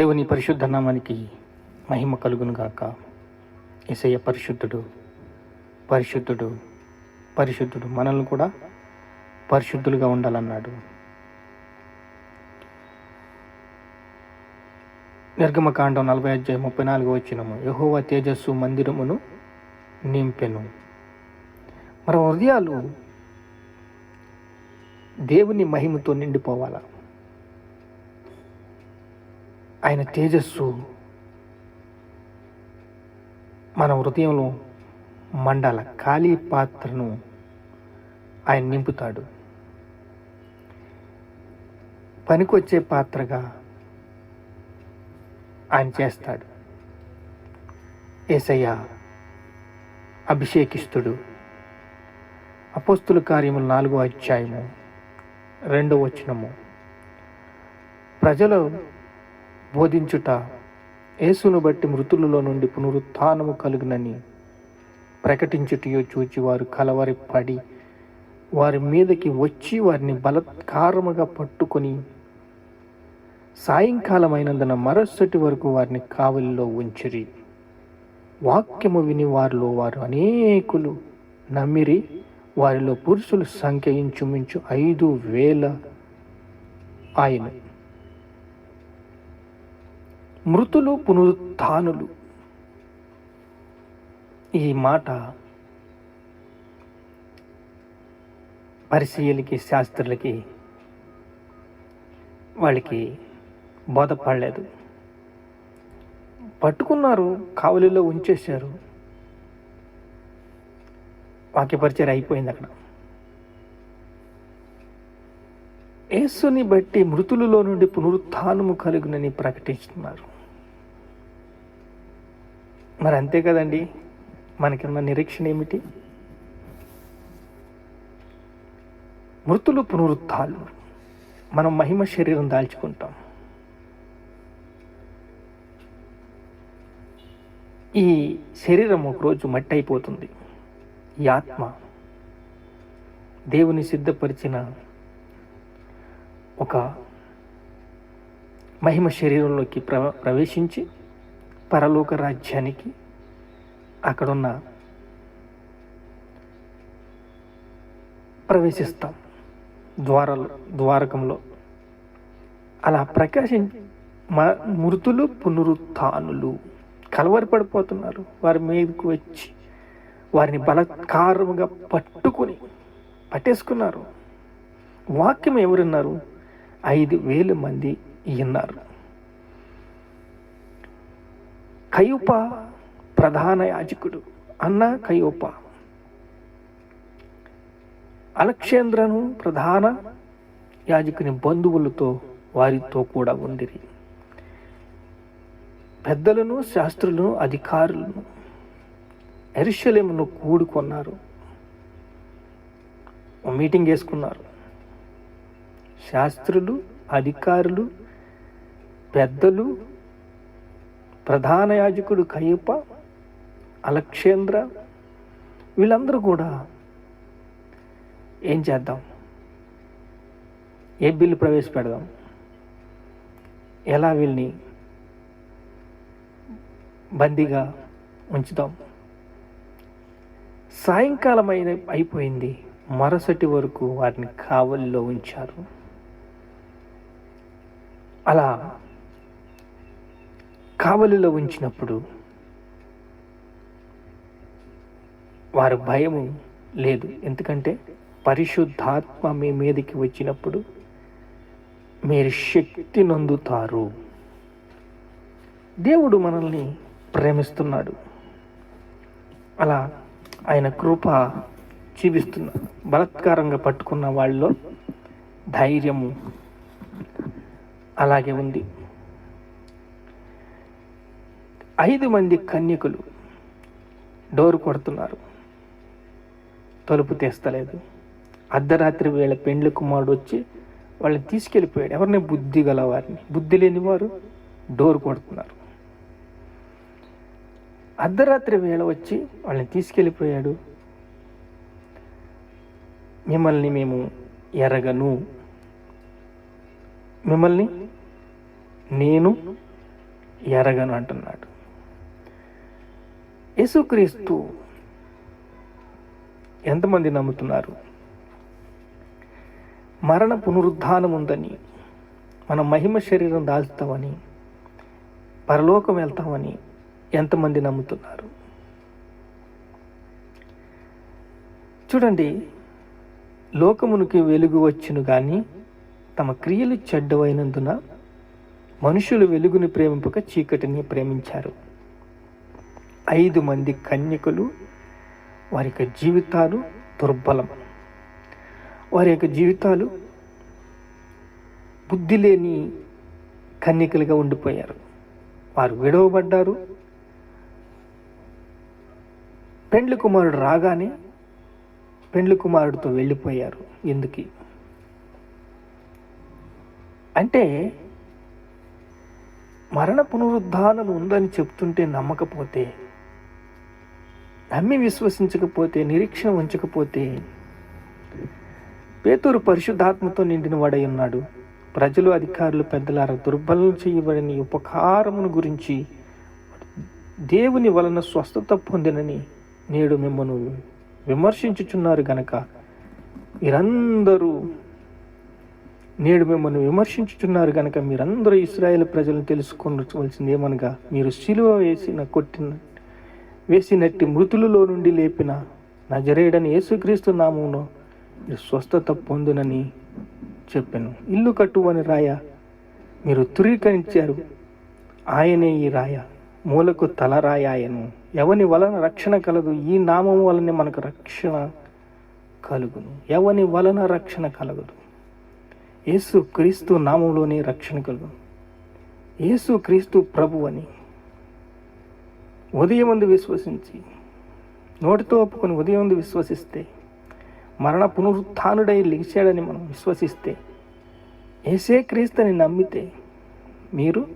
దేవుని పరిశుద్ధ నామానికి మహిమ కలుగును గాక. ఎసయ్య పరిశుద్ధుడు పరిశుద్ధుడు పరిశుద్ధుడు మనల్ని కూడా పరిశుద్ధులుగా ఉండాలన్నాడు. నిర్గమకాండం నలభై అధ్యాయం ముప్పై నాలుగు వచ్చినము. యహోవ తేజస్సు మందిరమును నింపెను. మన హృదయాలు దేవుని మహిమతో నిండిపోవాలా? ఆయన తేజస్సు మన హృదయంలో మండల ఖాళీ పాత్రను ఆయన నింపుతాడు. పనికొచ్చే పాత్రగా ఆయన చేస్తాడు. ఏసయ్య అభిషేకిస్తుడు. అపోస్తుల కార్యములు నాలుగో అధ్యాయము రెండో వచనము. ప్రజలు బోధించుట యేసును బట్టి మృతులలో నుండి పునరుత్నము కలుగునని ప్రకటించుటయో చూచి వారు కలవరి పడి వారి మీదకి వచ్చి వారిని బలత్కారముగా పట్టుకొని సాయంకాలమైనందున మరుసటి వరకు వారిని కావలిలో ఉంచిరి. వాక్యము విని వారిలో వారు అనేకులు నమ్మిరి వారిలో పురుషుల సంఖ్య ఇంచుమించు ఐదు వేల ఆయన మృతులు పునరుత్థానులు. ఈ మాట పరిశీలకి శాస్త్రులకి వాళ్ళకి బోధపడలేదు. పట్టుకున్నారు కావలిలో ఉంచేశారు. వాక్యపరిచయం అయిపోయింది అక్కడ. యేసుని బట్టి మృతులలో నుండి పునరుత్థానము కలుగునని ప్రకటిస్తున్నారు. మరి అంతే కదండి. మనకున్న నిరీక్షణ ఏమిటి? మృతులు పునరుత్థాలు. మనం మహిమ శరీరం దాల్చుకుంటాం. ఈ శరీరం ఒకరోజు మట్టి అయిపోతుంది ఈ ఆత్మ దేవుని సిద్ధపరిచిన ఒక మహిమ శరీరంలోకి ప్ర ప్రవేశించి పరలోక రాజ్యానికి అక్కడున్న ప్రవేశిస్తాం. ద్వారాలు ద్వారకంలో. అలా ప్రకాశం మ మృతులు పునరుత్థానులు కలవరి పడిపోతున్నారు. వారి మీదకు వచ్చి వారిని బలత్కారముగా పట్టుకొని పట్టేసుకున్నారు. వాక్యం ఎవరున్నారు? ఐదు వేల మంది విన్నారు కయూప ప్రధాన యాజకుడు అన్న కయూప అలక్షేంద్రను ప్రధాన యాజకుని బంధువులతో వారితో కూడా ఉండిరి. పెద్దలను శాస్త్రులను అధికారులను ఎరుషలేమును కూడుకున్నారు. మీటింగ్ వేసుకున్నారు. శాస్త్రులు అధికారులు పెద్దలు ప్రధాన యాజకుడు కయ్యప్ప అలక్షేంద్ర వీళ్ళందరూ కూడా ఏం చేద్దాం? ఏ బిల్లు ప్రవేశపెడదాం? ఎలా వీళ్ళని బందీగా ఉంచుదాం సాయంకాలం అయిన అయిపోయింది. మరుసటి వరకు వారిని కావలిలో ఉంచారు. అలా కావలిలో ఉంచినప్పుడు వారు భయము లేదు. ఎందుకంటే పరిశుద్ధాత్మ మీ మీదకి వచ్చినప్పుడు మీరు శక్తి నొందుతారు. దేవుడు మనల్ని ప్రేమిస్తున్నాడు. అలా ఆయన కృప చూపిస్తున్నాడు బలత్కారంగా పట్టుకున్న వాళ్ళలో ధైర్యము అలాగే ఉంది. ఐదు మంది కన్యకులు డోరు కొడుతున్నారు. తలుపు తెస్తలేదు. అర్ధరాత్రి వేళ పెండ్లి కుమారుడు వచ్చి వాళ్ళని తీసుకెళ్ళిపోయాడు. ఎవరిని? బుద్ధి గల వారిని బుద్ధి లేని వారు డోర్ కొడుతున్నారు. అర్ధరాత్రి వేళ వచ్చి వాళ్ళని తీసుకెళ్ళిపోయాడు. మిమ్మల్ని మేము ఎరగను. మిమ్మల్ని నేను ఎరగను అంటున్నాడు. యేసుక్రీస్తు. ఎంతమంది నమ్ముతున్నారు? మరణ పునరుద్ధానం ఉందని మన మహిమ శరీరం దాల్చుతామని పరలోకం వెళ్తామని ఎంతమంది నమ్ముతున్నారు? చూడండి లోకమునికి వెలుగు వచ్చును కానీ తమ క్రియలు చెడ్డవైనందున మనుషులు వెలుగుని ప్రేమింపక చీకటిని ప్రేమించారు. ఐదు మంది కన్యకులు వారి యొక్క జీవితాలు దుర్బలం. వారి యొక్క జీవితాలు బుద్ధి లేని కన్యకలుగా ఉండిపోయారు. వారు విడవబడ్డారు. పెండ్లి కుమారుడు రాగానే పెండ్లి కుమారుడితో వెళ్ళిపోయారు. ఎందుకు? అంటే మరణ పునరుద్ధానం ఉందని చెప్తుంటే నమ్మకపోతే నమ్మి విశ్వసించకపోతే నిరీక్షణ ఉంచకపోతే పేతూరు పరిశుద్ధాత్మతో నిండిన వాడై ఉన్నాడు. ప్రజలు అధికారులు పెద్దలార దుర్బలం చేయబడిన ఉపకారమును గురించి దేవుని వలన స్వస్థత పొందినని నేడు మిమ్మల్ని విమర్శించుచున్నారు గనక. మీరందరూ నేడు మిమ్మల్ని విమర్శించుచున్నారు గనక మీరందరూ ఇస్రాయేల్ ప్రజలను తెలుసుకొనవలసింది ఏమనగా మీరు శిలువ వేసిన కొట్టిన వేసినట్టి మృతులలో నుండి లేపిన నజరేడని యేసుక్రీస్తు నామంలో మీరు స్వస్థత పొందునని చెప్పాను. ఇల్లు కట్టువని రాయ మీరు ధృవీకరించారు ఆయనే ఈ రాయ. మూలకు తలరాయ ఎవని వలన రక్షణ కలదు? ఈ నామం వలనే మనకు రక్షణ కలుగును. ఎవని వలన రక్షణ కలగదు? యేసు క్రీస్తు నామంలోనే రక్షణ కలుగును. యేసు క్రీస్తు ప్రభు అని ఉదయం విశ్వసించి నోటితో ఒప్పుకొని ఉదయం విశ్వసిస్తే మరణ పునరుత్డై లిగిచాడని మనం విశ్వసిస్తే ఏసే క్రీస్తుని నమ్మితే మీరు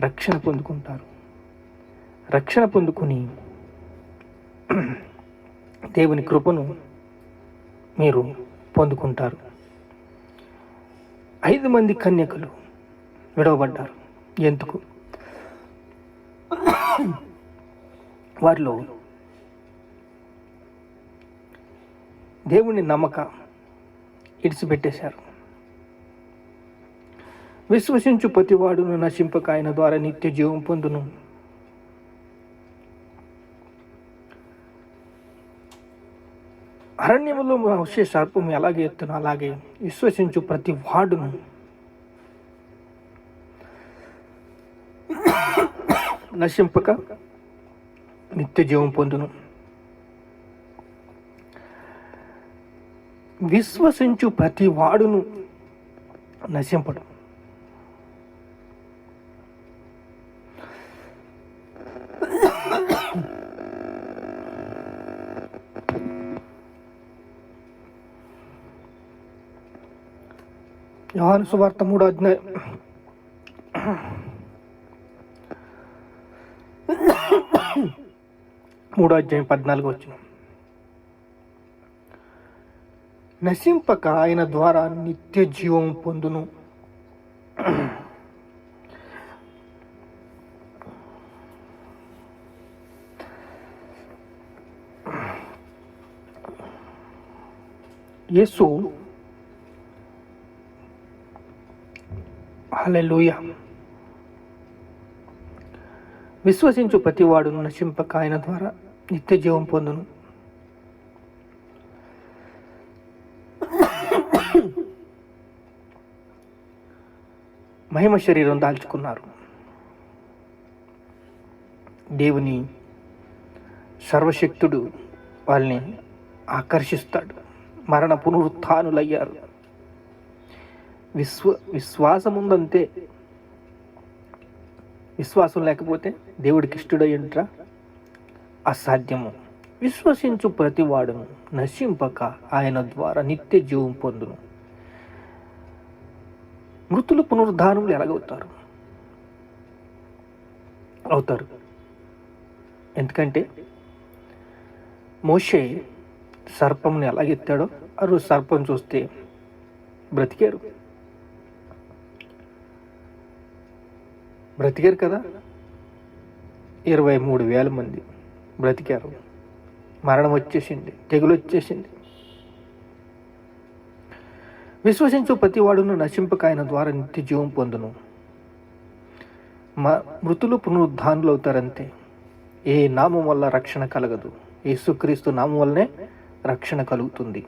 రక్షణ పొందుకుంటారు. రక్షణ పొందుకుని దేవుని కృపను మీరు పొందుకుంటారు. ఐదు మంది కన్యకలు విడవబడ్డారు. ఎందుకు? వారిలో దేవుని నమ్మక ఇడిచిపెట్టేశారు. విశ్వసించు ప్రతివాడును నశింపక ఆయన ద్వారా నిత్య జీవం పొందును. అరణ్యములో వచ్చే సర్పం ఎలాగే ఎత్తున అలాగే విశ్వసించు ప్రతి వాడును నశింపక నిత్య జీవం పొందును. విశ్వసించు ప్రతి వాడును నశింపడు. యోహాను సువార్త మూడో అధ్యాయం. మూడో అధ్యాయం పద్నాలుగు వచ్చిన. నశింపక ఆయన ద్వారా నిత్య జీవం పొందును. యేసు. హల్లెలూయ. విశ్వసించు ప్రతివాడును నశింపక ఆయన ద్వారా. నిత్య జీవం పొందును. మహిమ శరీరం దాల్చుకున్నారు. దేవుని సర్వశక్తుడు వాళ్ళని ఆకర్షిస్తాడు. మరణ పునరుత్నులయ్యారు విశ్వ విశ్వాసం ఉందంతే విశ్వాసం లేకపోతే దేవుడికి ఇష్టడయ్యంట్రా అసాధ్యము. విశ్వసించు ప్రతివాడును నశింపక ఆయన ద్వారా నిత్య జీవం పొందును. మృతులు పునరుద్ధానములు ఎలాగవుతారు? అవుతారు. ఎందుకంటే మోషే సర్పంని ఎలాగెత్తాడో ఆ రోజు సర్పం చూస్తే బ్రతికారు. బ్రతికారు కదా? ఇరవై మూడు వేల మంది. బ్రతికారు. మరణం వచ్చేసింది తెగులు వచ్చేసింది విశ్వసించు ప్రతివాడును నశింపక ఆయన ద్వారా నిత్య జీవం పొందును. మ మృతులు పునరుద్ధానులు అవుతారంతే ఏ నామం వల్ల రక్షణ కలగదు. యేసుక్రీస్తు నామం వల్లనే రక్షణ కలుగుతుంది.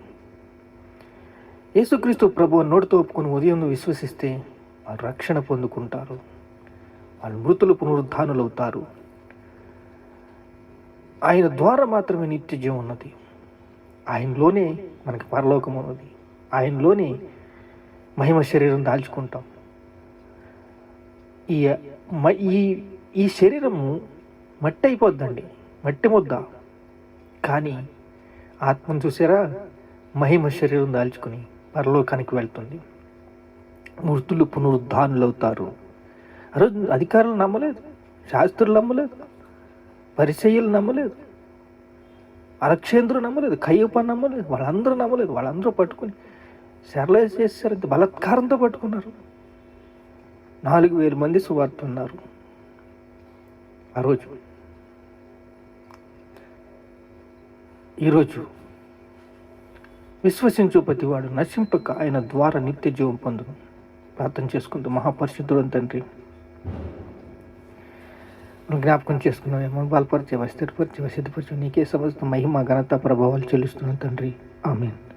యేసుక్రీస్తు ప్రభు నోటితో ఒప్పుకొని ఉదయం విశ్వసిస్తే వాళ్ళు రక్షణ పొందుకుంటారు. వాళ్ళు మృతులు పునరుద్ధానులు అవుతారు ఆయన ద్వారా మాత్రమే నిత్యజీవం ఉన్నది. ఆయనలోనే మనకి పరలోకం ఉన్నది. ఆయనలోనే మహిమ శరీరం దాల్చుకుంటాం. ఈ మ- ఈ ఈ శరీరము మట్టి అయిపోద్దండి. మట్టి ముద్ద. కానీ ఆత్మను చూసారా? మహిమ శరీరం దాల్చుకుని పరలోకానికి వెళ్తుంది. మృతులు పునరుద్ధానులు అవుతారు ఆ రోజు అధికారులు నమ్మలేదు. శాస్త్రులు నమ్మలేదు. పరిచయులు నమ్మలేదు. అరక్షేంద్రుడు నమ్మలేదు కయ్యప్ప నమ్మలేదు వాళ్ళందరూ నమ్మలేదు వాళ్ళందరూ పట్టుకుని సెరలైజ్ చేశారు బలత్కారంతో పట్టుకున్నారు. నాలుగు వేల మంది సువార్త ఉన్నారు. ఆ రోజు ఈరోజు విశ్వసించు ప్రతివాడు నశింపక ఆయన ద్వారా నిత్య జీవం పొందును. ప్రార్థన చేసుకుంటూ మహాపరిశుద్ధుడు తండ్రి జ్ఞాపకం జ్ఞాపకం చేసుకున్నావేమో బలపరిచేవా స్థిరపరిచేవా సిద్ధపరిచేవా? నీకే సమస్త మహిమ ఘనత ప్రభావాలు చెల్లిస్తున్నాను తండ్రి. ఆమెను.